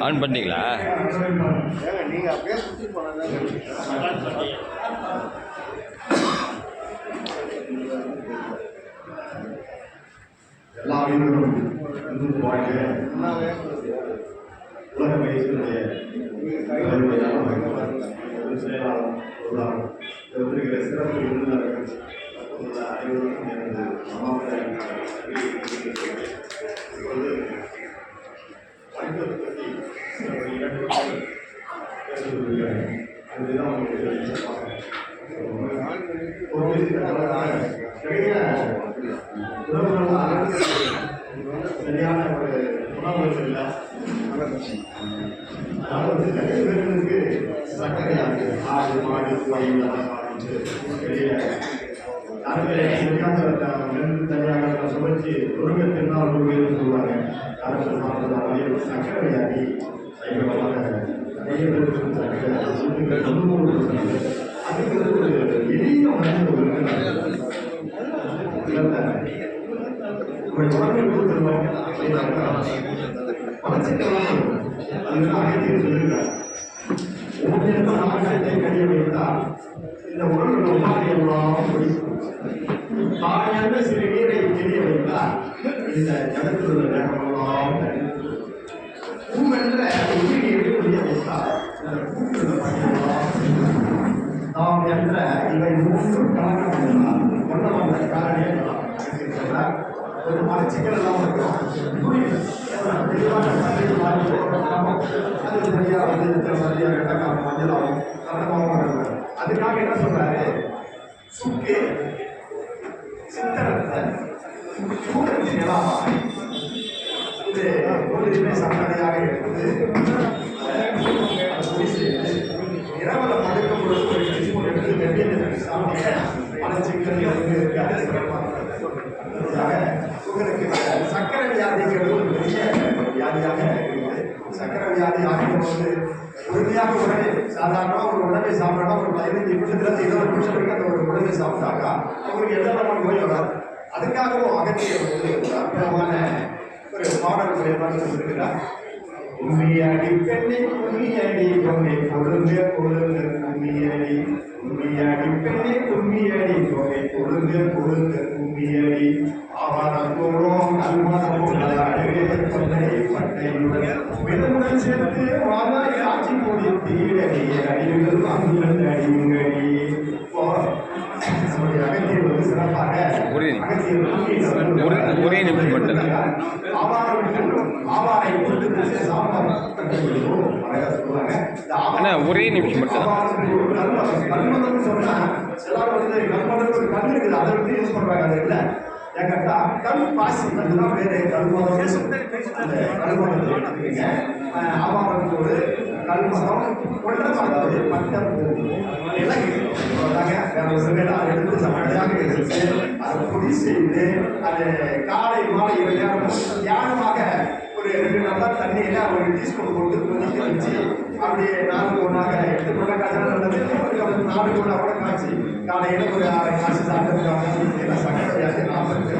On பண்ணிட்டீங்களா? எல்லா வாழ்க உலக செயலாளர் சிறப்பு விருந்தினர்கள் உள்ள அனைவருக்கும் எனது பற்றி ஒரு இரண்டு நிமிஷங்கள் அதுதான் உங்களுக்கு சரியான ஒரு உணவுகள் இல்லை அதாவது நிறைய பேர்களுக்கு சர்க்கரை மாடு கோழி சாப்பிட்டு தனியாக சுமச்சு ஒருங்க தின்னால் ஒருங்க சொல்லுவாங்க யாரும் சாப்பிட்றதால சர்க்கரை வியாதி சைவமாக நிறைய பேருக்கு சர்க்கரை சிந்துக்கள் தொண்ணூறு அதுக்கு ஒரு எளிய மனித ஒரு உங்களுடைய உடம்பை அதுதான் வைத்தால் இந்த உடலுடைய ரொம்ப எல்லாம் பிடிக்கும் தாயான சிறு நீரை தெரிய வைத்தால் இந்த ஜகத்தில் உள்ள கிரகமெல்லாம் பூவென்ற உயிரை வெளிய வைத்தால் இந்த என்ற இவை மூன்று கலக்கம் கொண்ட வந்த காரணியை சொல்றார் ஒரு எல்லாம் இருக்கும் புரியுது. தெளிவான அது சரியா வந்து மஞ்சள் அவங்க இது சமநிலையாக இருக்குது. பொடி பொழுது ஒரு எடுத்து உங்களுக்கு சக்கரை வியாதிங்கிறது ஒரு பெரிய வியாதியாக இருக்குது சக்கரை வியாதி ஆகியபோது உறுதியாக உடனே சாதாரணமாக ஒரு உணவை சாப்பிட்டா ஒரு பதினைஞ்சு நிமிஷத்துல இருபது நிமிஷத்துக்கு அந்த ஒரு உணவை சாப்பிட்டாக்கா அவங்களுக்கு எந்த நோய் வராது. அதுக்காகவும் அகற்றிய வந்து அற்புதமான ஒரு பாடல் செயல்பாடு சொல்லியிருக்கிறார் உண்மையடி பெண்ணை உண்மையடி பொண்ணை பொருந்த பொழுங்க உண்மையடி. உண்மையடி பெண்ணை உண்மையடி பொண்ணை பொருந்த பொழுங்க உண்மையடி. ஆவாரத்தோடும் நல்வாரத்தோடு தொண்டை பட்டையுடன் சேர்த்து வாழ ஆட்சி கொடி இந்த அண்ணா ஒரே நிமிஷம் மட்டும். கல்மதம் அதாவது மட்டம் அதை எடுத்து சமையலாக எடுத்து அதை பொடி செய்து அது காலை மாலை இரு தியானமாக ஒரு ரெண்டு நாளா தண்ணியில ஒரு டீஸ்பூன் போட்டு கொதிக்க வச்சு அப்படியே நாலு ஒன்றாக எட்டு கொண்டா காய்ச்சல் நல்லது அதுக்கப்புறம் நாலு கூட காய்ச்சி காலையில் ஒரு ஆறு காய்ச்சி சாப்பிட்டு சக்கரை வியாதி நாற்பத்தி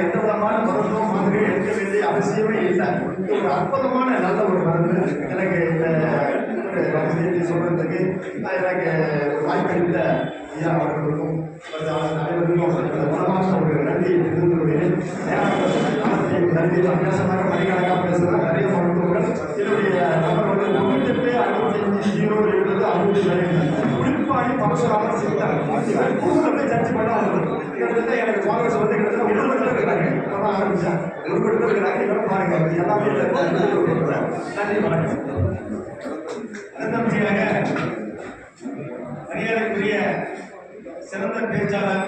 எந்த விதமான மருத்துவம் மாதிரி எடுக்க வேண்டிய அவசியமே இல்லை ஒரு அற்புதமான நல்ல ஒரு மருந்து. எனக்கு இந்த செய்தி சொல்றதுக்கு எனக்கு வாய்ப்பளித்த ஐயா அவர்களுக்கும் அனைவருக்கும் மனமான ஒரு நன்றியை தெரிந்து கொள்கிறேன் நன்றி அபியாசமாக மணிக்கணக்காக பேசுகிறேன் நிறைய மருத்துவர்கள் என்னுடைய நம்பர் வந்து தொண்ணூத்தெட்டு அறுபத்தஞ்சு ஜீரோ எழுபது அறுபது குறிப்பாடி பரசுராமர் சித்தர் கூகுளில் போய் சர்ச் கிட்டத்தட்ட எனக்கு காங்கிரஸ் வந்து கிட்டத்தட்ட ஒரு இருக்கிறாங்க. இப்பதான் ஆரம்பிச்சேன் ஒரு இருக்கிறாங்க இதெல்லாம் பாருங்க. எல்லாமே நன்றி வணக்கம் மரியாதைக்குரிய சிறந்த பேச்சாளர்